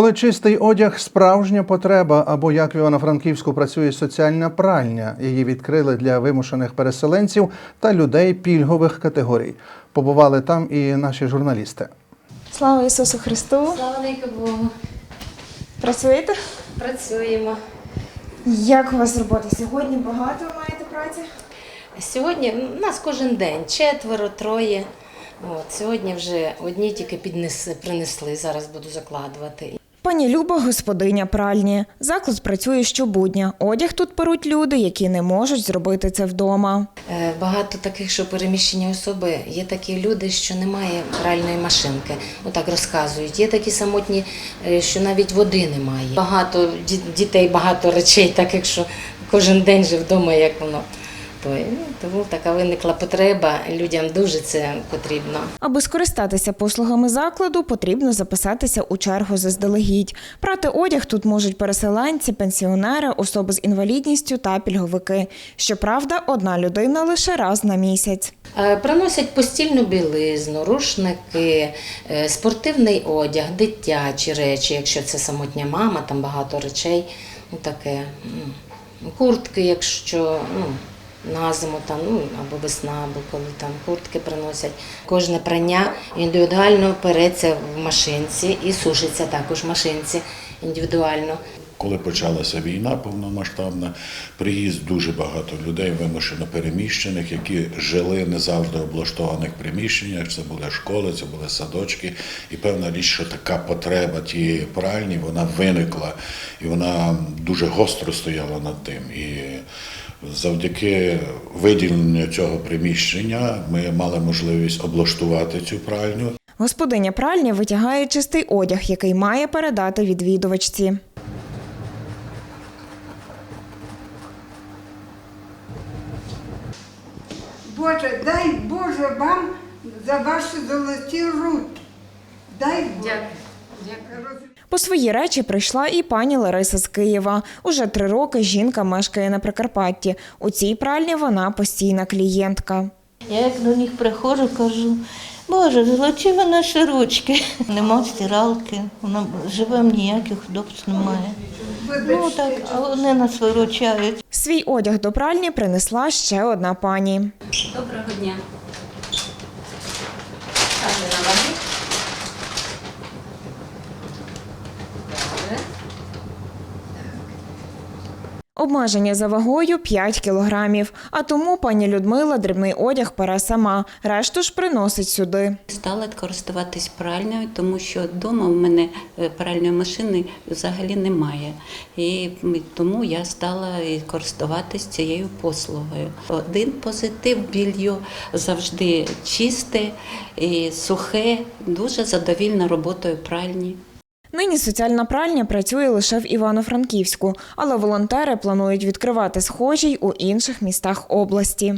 Коли чистий одяг справжня потреба, або як в Івано-Франківську працює соціальна пральня, її відкрили для вимушених переселенців та людей пільгових категорій. Побували там і наші журналісти. Слава Ісусу Христу! Слава Богу. Працюєте? Працюємо. Як у вас робота сьогодні? Багато ви маєте праці? Сьогодні у нас кожен день четверо, троє. От, сьогодні вже одні тільки піднесли, принесли, зараз буду закладувати. Пані Люба господиня пральні. Заклад працює щобудня. Одяг тут перуть люди, які не можуть зробити це вдома. Е, Багато таких, що переміщені особи. Є такі люди, що немає пральної машинки. Отак розказують. Є такі самотні, е, що навіть води немає. Багато ді- дітей, багато речей, так якщо кожен день же вдома, як воно. То, ну, тому така виникла потреба. Людям дуже це потрібно. Аби скористатися послугами закладу, потрібно записатися у чергу заздалегідь. Прати одяг тут можуть переселенці, пенсіонери, особи з інвалідністю та пільговики. Щоправда, одна людина лише раз на місяць. Е, Приносять постільну білизну, рушники, е, спортивний одяг, дитячі речі, якщо це самотня мама, там багато речей, таке. Куртки, якщо ну, на зиму там, ну, або весна, або коли там куртки приносять. Кожне прання індивідуально переться в машинці і сушиться також в машинці індивідуально. Коли почалася війна повномасштабна, приїзд дуже багато людей вимушено переміщених, які жили не завжди в облаштованих приміщеннях. Це були школи, це були садочки. І певна річ, що така потреба тієї пральні вона виникла, і вона дуже гостро стояла над тим. І завдяки виділенню цього приміщення ми мали можливість облаштувати цю пральню. Господиня пральні витягає чистий одяг, який має передати відвідувачці. Боже, дай Боже вам за ваші золоті руки. Дай Боже. Дякую. По свої речі прийшла і пані Лариса з Києва. Уже три роки жінка мешкає на Прикарпатті. У цій пральні вона постійна клієнтка. Я як до них приходжу, кажу, Боже, золоті ви наші ручки. Нема стиралки, вона живем ніяких удобств немає. Ну так, а вони нас виручають. Свій одяг до пральні принесла ще одна пані. Доброго дня. Каже. Обмеження за вагою 5 кілограмів. А тому пані Людмила дрібний одяг пере сама. Решту ж приносить сюди. Стала користуватись пральною, тому що вдома в мене е, пральної машини взагалі немає. І тому я стала користуватись цією послугою. Один позитив більйо завжди чисте і сухе, дуже задовільна роботою пральні. Нині соціальна пральня працює лише в Івано-Франківську, але волонтери планують відкривати схожі й у інших містах області.